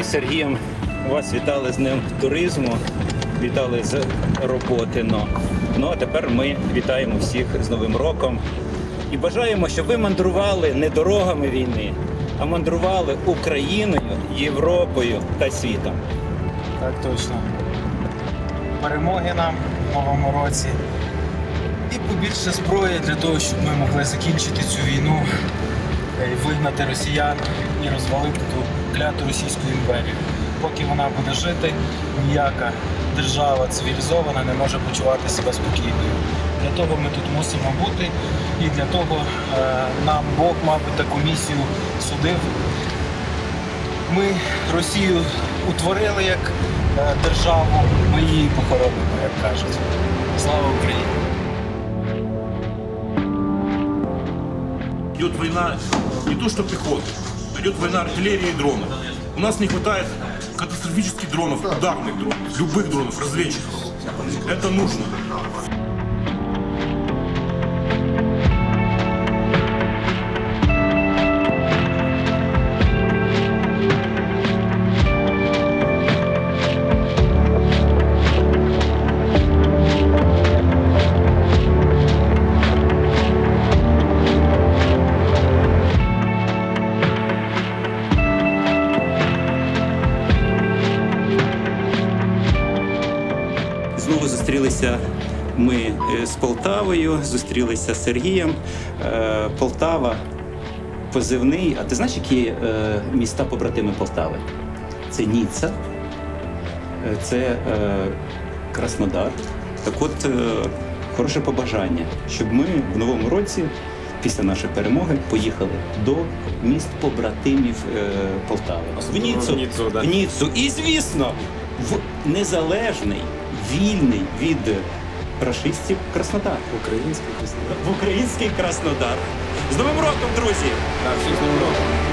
Ми з Сергієм вас вітали з Днем туризму, вітали з роботи. Ну, а тепер ми вітаємо всіх з Новим роком і бажаємо, щоб ви мандрували не дорогами війни, а мандрували Україною, Європою та світом. Так точно. Перемоги нам в новому році. І побільше зброї для того, щоб ми могли закінчити цю війну, вигнати росіян і розвалити ту кляту російську імперію. Поки вона буде жити, ніяка держава цивілізована не може почувати себе спокійною. Для того ми тут мусимо бути, і для того е, нам Бог, мабуть, таку місію судив ми Росію утворили як е, державу, ми її похоронимо, як кажуть. Слава Україні! Идет война не то что пехоты, идет война артиллерии и дронов. У нас не хватает катастрофических дронов, ударных дронов, любых дронов, разведчиков. Это нужно. Зустрілися ми е, з Полтавою, зустрілися з Сергієм. Е, Полтава позивний. А ти знаєш, які е, міста побратими Полтави? Це Ніцца, це Краснодар. Так от, хороше побажання, щоб ми в новому році, після нашої перемоги, поїхали до міст побратимів е, Полтави. В Ніццу. В Ніццу, да. В Ніццу. І, звісно, в незалежний, вільний від рашистів Краснодар. Український Краснодар. В український Краснодар. З Новим роком, друзі! Так, всіх з Новим роком!